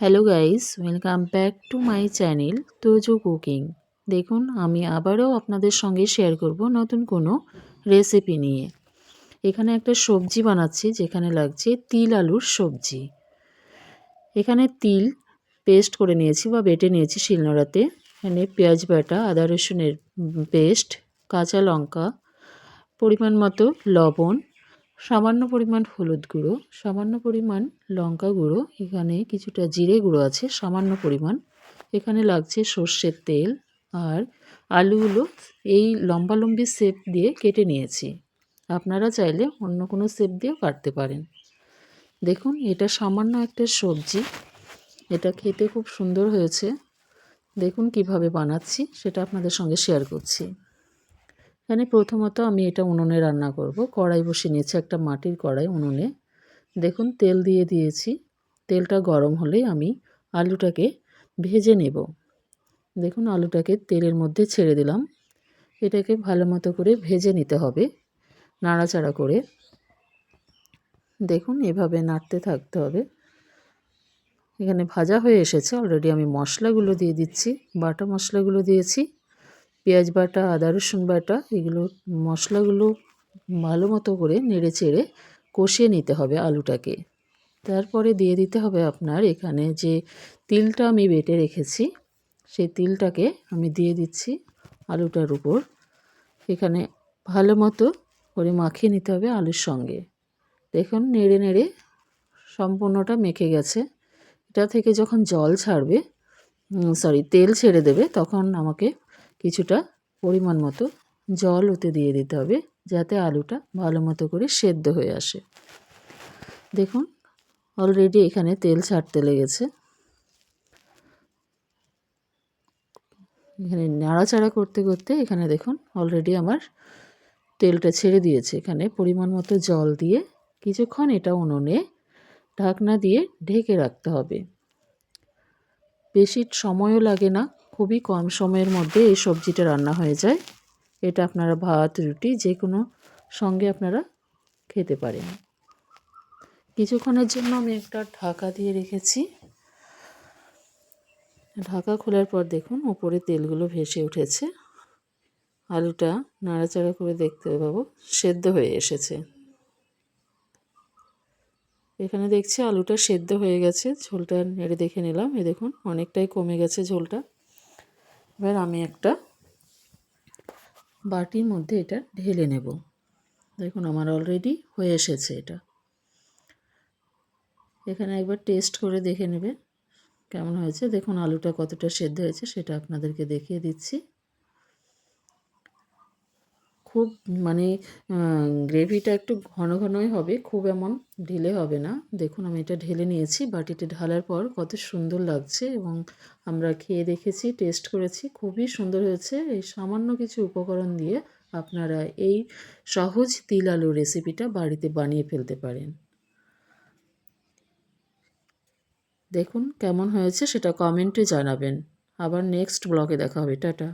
Hello guys welcome back to my channel Tojo cooking দেখুন, আমি আবারও আপনাদের সঙ্গে শেয়ার করব নতুন কোনো রেসিপি নিয়ে। এখানে একটা সবজি বানাচ্ছি, যেখানে লাগছে তিল আলুর সবজি। এখানে তিল পেস্ট করে নিয়েছি বা বেটে নিয়েছি শিলনোড়াতে। এখানে পেঁয়াজ বাটা, আদা রসুনের পেস্ট কাঁচা লঙ্কা, পরিমাণ মতো লবণ সামান্য পরিমাণ হলুদ গুঁড়ো, সামান্য পরিমাণ লঙ্কা গুঁড়ো, এখানে কিছুটা জিরে গুঁড়ো আছে, সামান্য পরিমাণ। এখানে লাগছে সর্ষের তেল আর আলুগুলো এই লম্বালম্বি শেপ দিয়ে কেটে নিয়েছি। আপনারা চাইলে অন্য কোনো শেপ দিয়েও কাটতে পারেন। দেখুন, এটা সামান্য একটা সবজি। এটা খেতে খুব সুন্দর হয়েছে। দেখুন কীভাবে বানাচ্ছি, সেটা আপনাদের সঙ্গে শেয়ার করছি। এখানে প্রথমত আমি এটা উনুনে রান্না করব। কড়াই বসিয়ে নিয়েছি একটা মাটির কড়াই উনুনে। দেখুন, তেল দিয়ে দিয়েছি। তেলটা গরম হলেই আমি আলুটাকে ভেজে নেব। দেখুন, আলুটাকে তেলের মধ্যে ছেড়ে দিলাম। এটাকে ভালো মতো করে ভেজে নিতে হবে নাড়াচাড়া করে। দেখুন, এভাবে নাড়তে থাকতে হবে। এখানে ভাজা হয়ে এসেছে। অলরেডি আমি মশলাগুলো দিয়ে দিচ্ছি, বাটা মশলাগুলো দিয়েছি। পেঁয়াজ বাটা, আদা রসুন বাটা, এগুলো মশলাগুলো ভালো মতো করে নেড়ে চেড়ে কষিয়ে নিতে হবে আলুটাকে। তারপরে দিয়ে দিতে হবে আপনার এখানে যে তিলটা আমি বেটে রেখেছি, সেই তিলটাকে আমি দিয়ে দিচ্ছি আলুটার উপর। এখানে ভালো মতো করে মাখিয়ে নিতে হবে আলুর সঙ্গে। দেখুন, নেড়ে নেড়ে সম্পূর্ণটা মেখে গেছে। এটা থেকে যখন জল ছাড়বে সরি তেল ছেড়ে দেবে, তখন আমাকে কিছুটা পরিমাণ মতো জল ওতে দিয়ে দিতে হবে যাতে আলুটা ভালো মতো করে সেদ্ধ হয়ে আসে। দেখুন অলরেডি এখানে তেল ছাড়তে লেগেছে। এখানে নাড়াচাড়া করতে করতে এখানে দেখুন অলরেডি আমার তেলটা ছেড়ে দিয়েছে। এখানে পরিমাণ মতো জল দিয়ে কিছুক্ষণ এটা উনুনে ঢাকনা দিয়ে ঢেকে রাখতে হবে। বেশি সময়ও লাগে না খুবই কম সময়ের মধ্যে এই সবজিটা রান্না হয়ে যায়। এটা আপনারা ভাত, রুটি যে কোনো সঙ্গে আপনারা খেতে পারেন। কিছুক্ষণের জন্য আমি একটা ঢাকা দিয়ে রেখেছি। ঢাকা খোলার পর দেখুন উপরে তেলগুলো ভেসে উঠেছে। আলুটা নাড়াচাড়া করে দেখতে পাবো সেদ্ধ হয়ে এসেছে। এখানে দেখছি আলুটা সেদ্ধ হয়ে গেছে, ঝোলটা নেড়ে দেখে নিলাম। এ দেখুন, অনেকটাই কমে গেছে ঝোলটা। এবার আমি একটা বাটির মধ্যে এটা ঢেলে নেব। দেখুন আমার অলরেডি হয়ে এসেছে এটা। এখানে একবার টেস্ট করে দেখে নেবে কেমন হয়েছে? দেখুন আলুটা কতটা সেদ্ধ হয়েছে, সেটা আপনাদেরকে দেখিয়ে দিচ্ছি। খুব মানে গ্রেভিটা একটু ঘন ঘনই হবে, খুব এমন ঢিলে হবে না। দেখুন, আমি এটা ঢেলে নিয়েছি, বাটিতে ঢালার পর কত সুন্দর লাগছে এবং আমরা খেয়ে দেখেছি, টেস্ট করেছি, খুবই সুন্দর হয়েছে। এই সামান্য কিছু উপকরণ দিয়ে আপনারা এই সহজ তিল আলু রেসিপিটা বাড়িতে বানিয়ে ফেলতে পারেন। দেখুন, কেমন হয়েছে সেটা কমেন্টে জানাবেন। আবার নেক্সট ব্লগে দেখা হবে। টাটা।